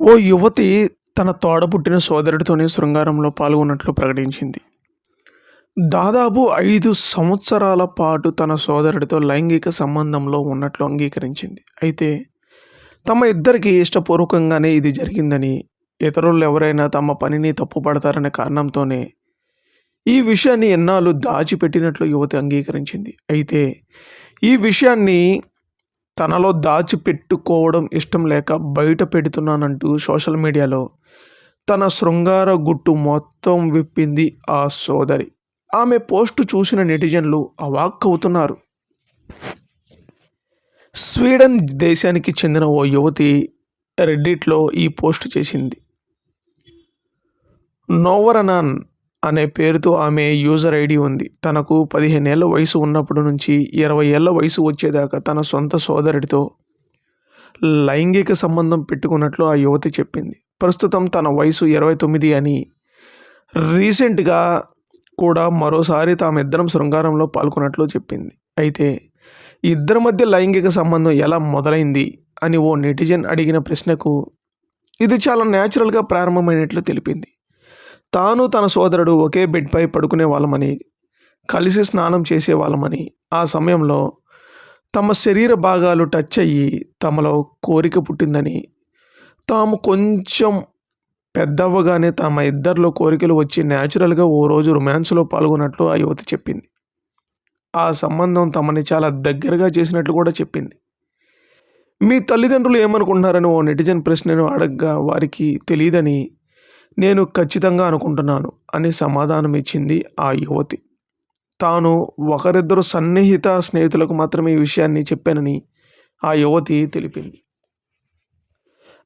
ఓ యువతి తన తోడబుట్టిన సోదరుడితోనే శృంగారంలో పాల్గొన్నట్లు ప్రకటించింది. దాదాపు ఐదు సంవత్సరాల పాటు తన సోదరుడితో లైంగిక సంబంధంలో ఉన్నట్లు అంగీకరించింది. అయితే తమ ఇద్దరికి ఇష్టపూర్వకంగానే ఇది జరిగిందని ఇతరులు ఎవరైనా తమ పనిని తప్పుపడతారనే కారణంతోనే ఈ విషయాన్ని ఎన్నాళ్ళు దాచిపెట్టినట్లు యువతి అంగీకరించింది. అయితే ఈ విషయాన్ని తనలో దాచిపెట్టుకోవడం ఇష్టం లేక బయట పెడుతున్నానంటూ సోషల్ మీడియాలో తన శృంగార గుట్టు మొత్తం విప్పింది ఆ సోదరి. ఆమె పోస్టు చూసిన నెటిజన్లు అవాక్కవుతున్నారు. స్వీడన్ దేశానికి చెందిన ఓ యువతి రెడ్డిట్లో ఈ పోస్ట్ చేసింది. నోవరనాన్ అనే పేరుతో ఆమె యూజర్ ఐడి ఉంది. తనకు పదిహేను ఏళ్ళ వయసు ఉన్నప్పటి నుంచి ఇరవై ఏళ్ళ వయసు వచ్చేదాకా తన సొంత సోదరుడితో లైంగిక సంబంధం పెట్టుకున్నట్లు ఆ యువతి చెప్పింది. ప్రస్తుతం తన వయసు ఇరవై తొమ్మిది అని రీసెంట్గా కూడా మరోసారి తామిద్దరం శృంగారంలో పాల్గొన్నట్లు చెప్పింది. అయితే ఇద్దరి మధ్య లైంగిక సంబంధం ఎలా మొదలైంది అని ఓ నెటిజన్ అడిగిన ప్రశ్నకు ఇది చాలా న్యాచురల్గా ప్రారంభమైనట్లు తెలిపింది. తాను తన సోదరుడు ఒకే బెడ్పై పడుకునే వాళ్ళమని కలిసి స్నానం చేసే వాళ్ళమని ఆ సమయంలో తమ శరీర భాగాలు టచ్ అయ్యి తమలో కోరిక పుట్టిందని తాము కొంచెం పెద్దవ్వగానే తమ ఇద్దరిలో కోరికలు వచ్చి న్యాచురల్గా ఓ రోజు రొమాన్స్లో పాల్గొన్నట్లు ఆ యువతి చెప్పింది. ఆ సంబంధం తమని చాలా దగ్గరగా చేసినట్లు కూడా చెప్పింది. మీ తల్లిదండ్రులు ఏమనుకుంటున్నారని ఓ నెటిజన్ ప్రశ్నను అడగగా వారికి తెలియదని నేను ఖచ్చితంగా అనుకుంటున్నాను అని సమాధానం ఇచ్చింది ఆ యువతి. తాను ఒకరిద్దరు సన్నిహిత స్నేహితులకు మాత్రమే ఈ విషయాన్ని చెప్పానని ఆ యువతి తెలిపింది.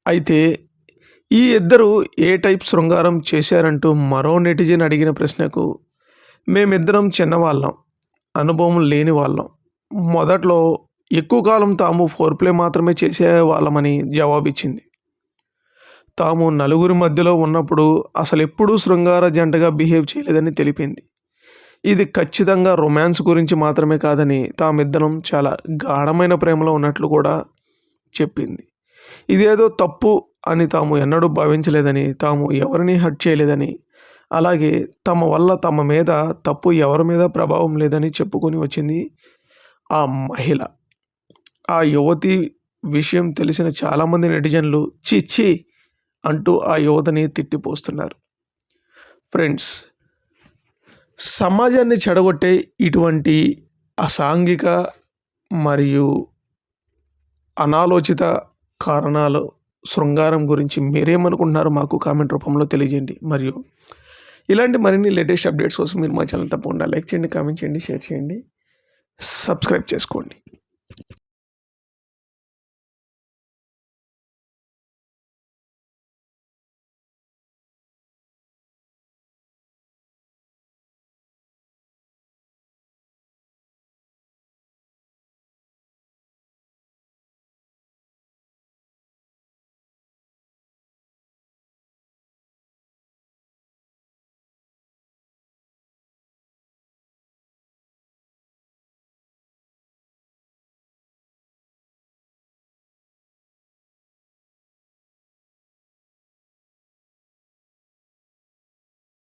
అయితే ఈ ఇద్దరు ఏ టైప్ శృంగారం చేశారంటూ మరో నెటిజన్ అడిగిన ప్రశ్నకు మేమిద్దరం చిన్నవాళ్ళం అనుభవం లేని వాళ్ళం. మొదట్లో ఎక్కువ కాలం తాము ఫోర్ ప్లే మాత్రమే చేసే వాళ్ళమని జవాబిచ్చింది. తాము నలుగురి మధ్యలో ఉన్నప్పుడు అసలు ఎప్పుడూ శృంగార జంటగా బిహేవ్ చేయలేదని తెలిపింది. ఇది ఖచ్చితంగా రొమాన్స్ గురించి మాత్రమే కాదని తామిద్దరం చాలా గాఢమైన ప్రేమలో ఉన్నట్లు కూడా చెప్పింది. ఇదేదో తప్పు అని తాము ఎన్నడూ భావించలేదని తాము ఎవరిని హర్ట్ చేయలేదని అలాగే తమ వల్ల తమ మీద తప్పు ఎవరి మీద ప్రభావం లేదని చెప్పుకొని వచ్చింది ఆ మహిళ. ఆ యువతి విషయం తెలిసిన చాలామంది నెటిజన్లు చిచ్చి అంటూ ఆ యువతని తిట్టిపోస్తున్నారు. ఫ్రెండ్స్ సమాజాన్ని చెడగొట్టే ఇటువంటి అసాంఘిక మరియు అనాలోచిత కారణాలు శృంగారం గురించి మీరేమనుకుంటున్నారో మాకు కామెంట్ రూపంలో తెలియజేయండి. మరియు ఇలాంటి మరిన్ని లేటెస్ట్ అప్డేట్స్ కోసం మీరు మా ఛానల్ తప్పకుండా లైక్ చేయండి కామెంట్ చేయండి షేర్ చేయండి సబ్స్క్రైబ్ చేసుకోండి.